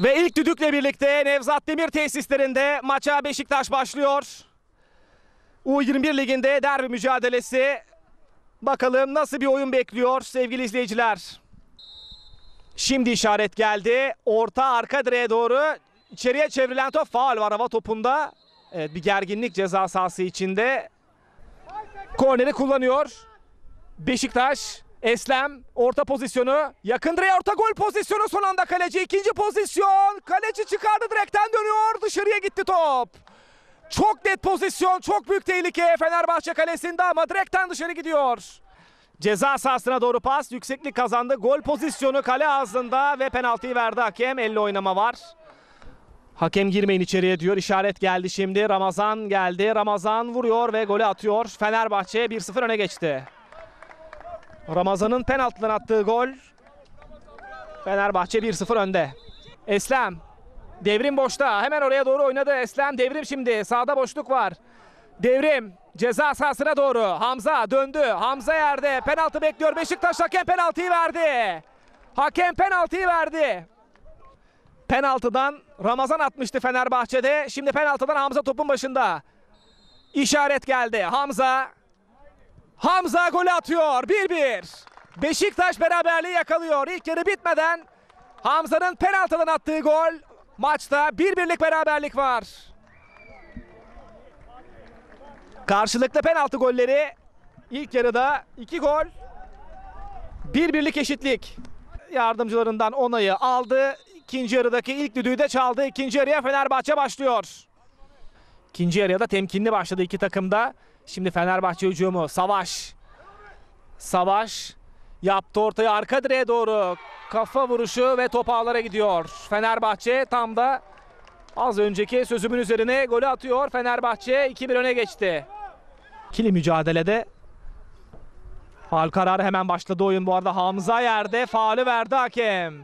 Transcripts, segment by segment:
Ve ilk düdükle birlikte Nevzat Demir tesislerinde maça Beşiktaş başlıyor. U21 liginde derbi mücadelesi. Bakalım nasıl bir oyun bekliyor sevgili izleyiciler. Şimdi işaret geldi. Orta arka direğe doğru içeriye çevrilen top faal var hava topunda. Evet bir gerginlik ceza sahası içinde. Korneri kullanıyor. Beşiktaş Eslem orta pozisyonu yakın direğe orta gol pozisyonu son anda kaleci ikinci pozisyon kaleci çıkardı direkten dönüyor dışarıya gitti top. Çok net pozisyon çok büyük tehlike Fenerbahçe kalesinde ama direkten dışarı gidiyor. Ceza sahasına doğru pas yükseklik kazandı gol pozisyonu kale ağzında ve penaltıyı verdi hakem elle oynama var. Hakem girmeyin içeriye diyor. İşaret geldi şimdi. Ramazan geldi. Ramazan vuruyor ve golü atıyor. Fenerbahçe 1-0 öne geçti. Ramazan'ın penaltıdan attığı gol. Fenerbahçe 1-0 önde. Eslem. Devrim boşta. Hemen oraya doğru oynadı. Eslem devrim şimdi. Sağda boşluk var. Devrim ceza sahasına doğru. Hamza döndü. Hamza yerde. Penaltı bekliyor. Beşiktaş hakem penaltıyı verdi. Hakem penaltıyı verdi. Penaltıdan Ramazan atmıştı Fenerbahçe'de. Şimdi penaltıdan Hamza topun başında. İşaret geldi. Hamza Hamza golü atıyor. 1-1. Beşiktaş beraberliği yakalıyor. İlk yarı bitmeden Hamza'nın penaltıdan attığı gol. Maçta bir birlik beraberlik var. Karşılıklı penaltı golleri ilk yarıda iki gol. Bir birlik eşitlik. Yardımcılarından onayı aldı. İkinci yarıdaki ilk düdüğü de çaldı. İkinci yarıya Fenerbahçe başlıyor. İkinci yarıya da temkinli başladı iki takımda. Şimdi Fenerbahçe hücumu. Savaş. Savaş yaptı ortaya arka direğe doğru. Kafa vuruşu ve top ağlara gidiyor. Fenerbahçe tam da az önceki sözümün üzerine golü atıyor. Fenerbahçe 2-1 öne geçti. İkili mücadelede faal kararı hemen başladı oyun bu arada. Hamza yerde faali verdi hakem.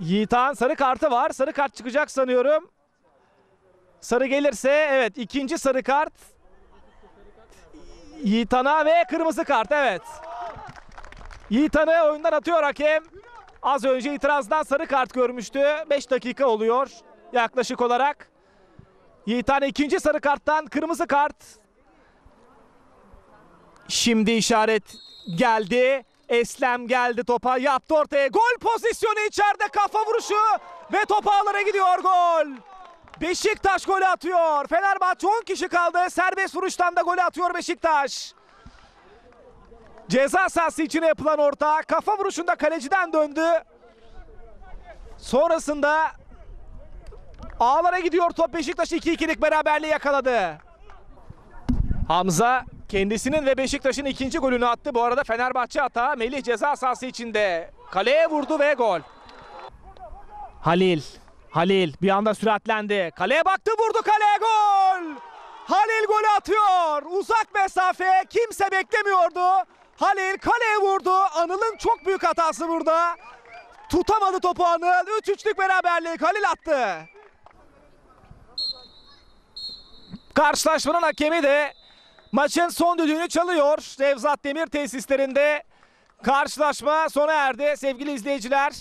Yiğitan sarı kartı var. Sarı kart çıkacak sanıyorum. Sarı gelirse evet ikinci sarı kart. Yiğitan'a ve kırmızı kart evet. Yiğitan'ı oyundan atıyor hakem. Az önce itirazdan sarı kart görmüştü. 5 dakika oluyor yaklaşık olarak. Yiğitan ikinci sarı karttan kırmızı kart. Şimdi işaret geldi. Eslem geldi topa yaptı ortaya. Gol pozisyonu içeride kafa vuruşu ve top ağlara gidiyor gol. Beşiktaş golü atıyor. Fenerbahçe 10 kişi kaldı. Serbest vuruştan da golü atıyor Beşiktaş. Ceza sahası içine yapılan orta. Kafa vuruşunda kaleciden döndü. Sonrasında ağlara gidiyor top. Beşiktaş 2-2'lik beraberliği yakaladı. Hamza kendisinin ve Beşiktaş'ın ikinci golünü attı. Bu arada Fenerbahçe hata. Melih ceza sahası içinde. Kaleye vurdu ve gol. Halil. Halil bir anda süratlendi. Kaleye baktı vurdu kaleye gol. Halil golü atıyor. Uzak mesafe kimse beklemiyordu. Halil kaleye vurdu. Anıl'ın çok büyük hatası burada. Tutamadı topu Anıl. 3-3'lük beraberlik Halil attı. Karşılaşmanın hakemi de maçın son düdüğünü çalıyor. Nevzat Demir tesislerinde karşılaşma sona erdi sevgili izleyiciler.